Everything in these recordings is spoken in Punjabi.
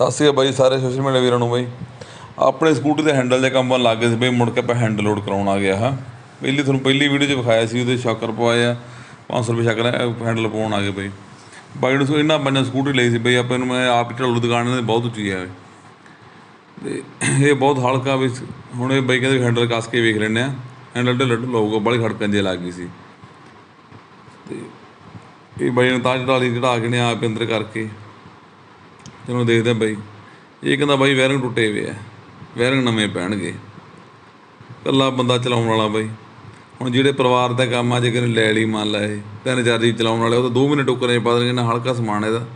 ਸਤਿ ਸ਼੍ਰੀ ਅਕਾਲ ਬਾਈ, ਸਾਰੇ ਸੋਸ਼ਲ ਮੀਡੀਆ ਵੀਰਾਂ ਨੂੰ ਬਾਈ। ਆਪਣੇ ਸਕੂਟਰ ਦੇ ਹੈਂਡਲ ਦੇ ਕੰਮ ਲੱਗ ਗਏ ਸੀ ਬਈ, ਮੁੜ ਕੇ ਆਪਾਂ ਹੈਂਡਲ ਲੋਡ ਕਰਾਉਣ ਆ ਗਿਆ ਹਾਂ ਪਹਿਲੀ ਤੁਹਾਨੂੰ ਪਹਿਲੀ ਵੀਡੀਓ 'ਚ ਵਿਖਾਇਆ ਸੀ, ਉਹਦੇ ਸ਼ਾਕਰ ਪਵਾਏ ਆ 500 ਰੁਪਏ ਸ਼ਾਕਰ ਹੈਂਡਲ ਪਾਉਣ ਆ ਗਏ ਬਈ। ਬਾਈ ਨੂੰ ਇਹਨਾਂ ਬੰਨੇ ਸਕੂਟਰ ਲਈ ਸੀ ਬਈ, ਆਪਾਂ ਨੂੰ ਮੈਂ ਆਪ ਹੀ ਦੁਕਾਨ ਦੇ ਬਹੁਤ ਉੱਚੀ ਆ। ਤੇ ਇਹ ਬਹੁਤ ਹਲਕਾ ਵੀ ਹੁਣ ਇਹ ਬਾਈ ਕਹਿੰਦੇ ਹੈਂਡਲ ਕੱਸ ਕੇ ਵੇਖ ਲੈਂਦੇ ਆ। ਹੈਂਡਲ ਢਿੱਲਾ ਢਿੱਲਾ ਹੋਊਗਾ ਬੜੀ ਖੜਕਣ ਜੇ ਲੱਗ ਗਈ ਸੀ। ਤੇ ਇਹ ਬਾਈ ਨੂੰ ਤਾਂ ਚੜਾਲੀ ਚੜਾ ਕੇ ਨੇ ਆਪ ਅੰਦਰ ਕਰਕੇ ਚਲੋ ਦੇਖਦੇ ਬਾਈ। ਇਹ ਕਹਿੰਦਾ ਬਾਈ ਵੈਰਿੰਗ ਟੁੱਟੇ ਹੋਏ ਆ। ਵੈਰਿੰਗ ਨਵੇਂ ਪੈਣਗੇ। ਕੱਲਾ ਬੰਦਾ ਚਲਾਉਣ ਵਾਲਾ ਬਾਈ। ਹੁਣ ਜਿਹੜੇ ਪਰਿਵਾਰ ਦਾ ਕੰਮ ਆ, ਜੇ ਕਿਨੇ ਲੈ ਲਈ ਮੰਨ ਲਾ ਇਹ, ਤਿੰਨ ਚਾਰ ਜੀ ਚਲਾਉਣ ਵਾਲੇ, ਉਹ ਤਾਂ 2 ਮਹੀਨੇ ਟੋਕਰੇ ਪਾ ਦੇਣਗੇ ਨਾ ਹਲਕਾ ਸਮਾਨ ਇਹਦਾ।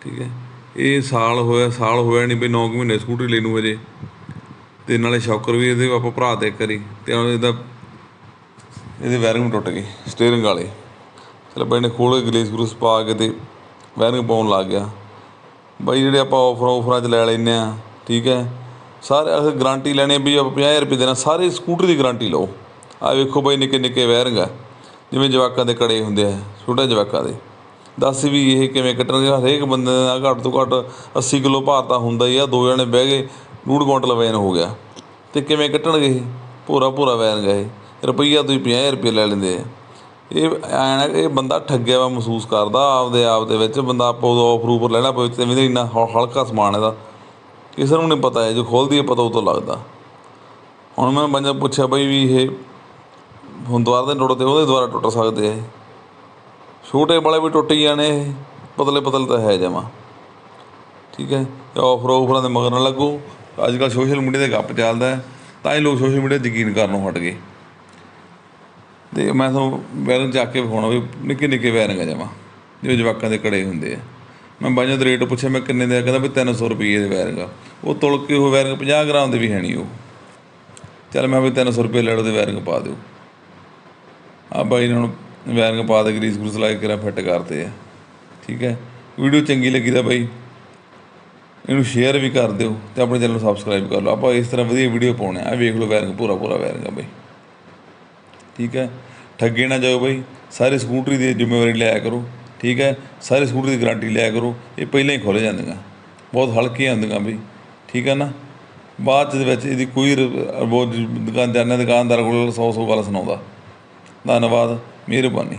ਠੀਕ ਹੈ। ਇਹ ਸਾਲ ਹੋਇਆ ਸਾਲ ਹੋਇਆ ਨਹੀਂ ਬਈ 9 ਮਹੀਨੇ ਸਕੂਟਰੀ ਲੈ ਨੂੰ ਅਜੇ ਤੇ ਨਾਲੇ ਸ਼ੌਕਰ ਵੀ ਇਹਦੇ, ਆਪਾਂ ਭਰਾ ਤੇ ਕਰੀ ਤੇ ਇਹਦਾ, ਇਹਦੇ ਵਾਇਰਿੰਗ ਟੁੱਟ ਗਈ ਸਟੀਅਰਿੰਗ ਵਾਲੇ। ਚਲ ਬਾਈ ਨੇ ਖੋਲ ਕੇ ਗਲੇਸ ਗਰੂਸ ਪਾ ਕੇ ਤੇ ਵੈਰਿੰਗ ਪਾਉਣ ਲੱਗ ਗਿਆ। ਬਾਈ ਜਿਹੜੇ ਆਪਾਂ ਆਫਰ ਆਫਰਾਂ 'ਚ ਲੈ ਲੈਨੇ ਆ ਠੀਕ ਹੈ। ਸਾਰੇ ਅਸੀਂ ਗਾਰੰਟੀ ਲੈਣੀ ਵੀ ਆਪਾਂ 50000 ਰੁਪਏ ਦੇਣਾ, ਸਾਰੇ ਸਕੂਟਰ ਦੀ ਗਾਰੰਟੀ ਲਓ। ਆ ਵੇਖੋ ਬਾਈ ਨਿੱਕੇ ਨਿੱਕੇ ਵੈਰਿੰਗ ਆ। ਜਿਵੇਂ ਜਵਾਕਾਂ ਦੇ ਕੜੇ ਹੁੰਦੇ ਆ, ਛੋਟੇ ਜਵਾਕਾਂ ਦੇ। ਦੱਸ ਵੀ ਇਹ ਕਿਵੇਂ ਕੱਟਣਗੇ ਹਰੇਕ ਬੰਦੇ ਦਾ ਘੱਟ ਤੋਂ ਘੱਟ 80 ਕਿਲੋ ਭਾਰ ਤਾਂ ਹੁੰਦਾ ਹੀ ਆ। ਦੋ ਜਣੇ ਬਹਿ ਗਏ ਡੂਢ ਕੁਇੰਟਲ ਵੈਨ ਹੋ ਗਿਆ। ਤੇ ਕਿਵੇਂ ਕੱਟਣਗੇ ਇਹ? ਪੂਰਾ ਪੂਰਾ ਵੈਨ ਗਾ ਇਹ। ਰੁਪਈਆ ਤੁਸੀਂ 50000 ਰੁਪਏ ਲੈ ਲੈਂਦੇ ਆ। ਇਹ ਐਨ ਨਾ ਕਿ ਇਹ ਬੰਦਾ ਠੱਗਿਆ ਵਾ ਮਹਿਸੂਸ ਕਰਦਾ ਆਪਦੇ ਆਪ ਦੇ ਵਿੱਚ, ਬੰਦਾ ਆਪਾਂ ਉਦੋਂ ਆਫਰ ਉਪਰ ਲੈਣਾ ਪਵੇ ਤੇ ਵੀ ਇੰਨਾ ਹਲਕਾ ਸਮਾਨ ਇਹਦਾ। ਕਿਸੇ ਨੂੰ ਨਹੀਂ ਪਤਾ ਹੈ ਜੋ ਖੋਲਦੀ ਹੈ ਪਤਾ ਉਹ ਤੋਂ ਲੱਗਦਾ। ਹੁਣ ਮੈਂ ਬੰਦਾ ਪੁੱਛਿਆ ਬਈ ਵੀ ਇਹ ਹੁਣ ਦੁਆਰਾ ਦੇ ਟੁੱਟਦੇ ਉਹਦੇ ਦੁਆਰਾ ਟੁੱਟ ਸਕਦੇ ਆ ਛੋਟੇ ਵਾਲੇ ਵੀ ਟੁੱਟ ਹੀ ਜਾਣੇ ਇਹ, ਪਤਲੇ ਪਤਲੇ ਤਾਂ ਹੈ ਜਮਾ। ਠੀਕ ਹੈ ਤੇ ਆਫਰ ਆਫਰਾਂ ਦੇ ਮਗਰ ਨਾ ਲੱਗੋ। ਅੱਜ ਕੱਲ੍ਹ ਸੋਸ਼ਲ ਮੀਡੀਆ ਤੇ ਗੱਪ ਚੱਲਦਾ ਤਾਂ ਹੀ ਲੋਕ ਸੋਸ਼ਲ ਮੀਡੀਆ 'ਤੇ ਯਕੀਨ ਕਰਨੋਂ ਹਟ ਗਏ। ਤੇ ਮੈਂ ਤੁਹਾਨੂੰ ਵੈਰਨ ਚੱਕ ਕੇ ਵਿਖਾਉਣਾ ਵੀ ਨਿੱਕੇ ਨਿੱਕੇ ਵੈਰਿੰਗ ਆ ਜਮਾ ਜੋ ਜਵਾਕਾਂ ਦੇ ਕੜੇ ਹੁੰਦੇ ਆ। ਮੈਂ ਬਾਈਆਂ ਦੇ ਰੇਟ ਪੁੱਛਿਆ, ਮੈਂ ਕਿੰਨੇ ਦੇ ਆ? ਕਹਿੰਦਾ ਵੀ 300 ਰੁਪਏ ਦੇ ਵੈਰਿੰਗ ਉਹ ਤੁਲ ਕੇ ਉਹ ਵੈਰਿੰਗ 50 ਗ੍ਰਾਮ ਦੇ ਵੀ ਹੈ ਨਹੀਂ ਉਹ। ਚੱਲ ਮੈਂ ਵੀ 300 ਰੁਪਏ ਲੈ ਲਓ ਤੇ ਵੈਰਿੰਗ ਪਾ ਦਿਓ। ਆ ਬਾਈ ਨੇ ਹੁਣ ਵੈਰਿੰਗ ਪਾ ਦੇ, ਗਰੀਸ ਗਰੂਸ ਲਾ ਕੇ ਕਿਰਾ ਫਿੱਟ ਕਰਤੇ ਆ। ਠੀਕ ਹੈ? ਵੀਡੀਓ ਚੰਗੀ ਲੱਗੀ ਤਾਂ ਬਾਈ ਇਹਨੂੰ ਸ਼ੇਅਰ ਵੀ ਕਰ ਦਿਓ ਤੇ ਆਪਣੇ ਚੈਨਲ ਨੂੰ ਸਬਸਕ੍ਰਾਈਬ ਕਰ ਲਓ। ਆਪਾਂ ਇਸ ਤਰ੍ਹਾਂ ਵਧੀਆ ਵੀਡੀਓ ਪਾਉਣੇ ਆ। ਆਹ ਵੇਖ ਲਓ ਵੈਰਿੰਗ ਪੂਰਾ ਪੂਰਾ ਵੈਰਿੰਗ ਆ ਬਾਈ। ਠੀਕ ਹੈ? ਠੱਗੇ ਨਾ ਜਾਓ ਬਈ। ਸਾਰੇ ਸਕੂਟਰੀ ਦੀ ਜ਼ਿੰਮੇਵਾਰੀ ਲਿਆ ਕਰੋ, ਠੀਕ ਹੈ? ਸਾਰੇ ਸਕੂਟਰੀ ਦੀ ਗਾਰੰਟੀ ਲਿਆ ਕਰੋ। ਇਹ ਪਹਿਲਾਂ ਹੀ ਖੁੱਲ੍ਹ ਜਾਂਦੀਆਂ। ਬਹੁਤ ਹਲਕੀਆਂ ਹੁੰਦੀਆਂ ਬਈ। ਠੀਕ ਹੈ ਨਾ? ਬਾਅਦ 'ਚ ਦੇ ਵਿੱਚ ਇਹਦੀ ਕੋਈ ਰ- ਬਹੁਤ ਦੁਕਾਨ ਜਾਂਦੇ ਦੁਕਾਨਦਾਰ ਕੋਲ 100 100 ਗੱਲ ਸੁਣਾਉਂਦਾ। ਧੰਨਵਾਦ। ਮਿਹਰਬਾਨੀ।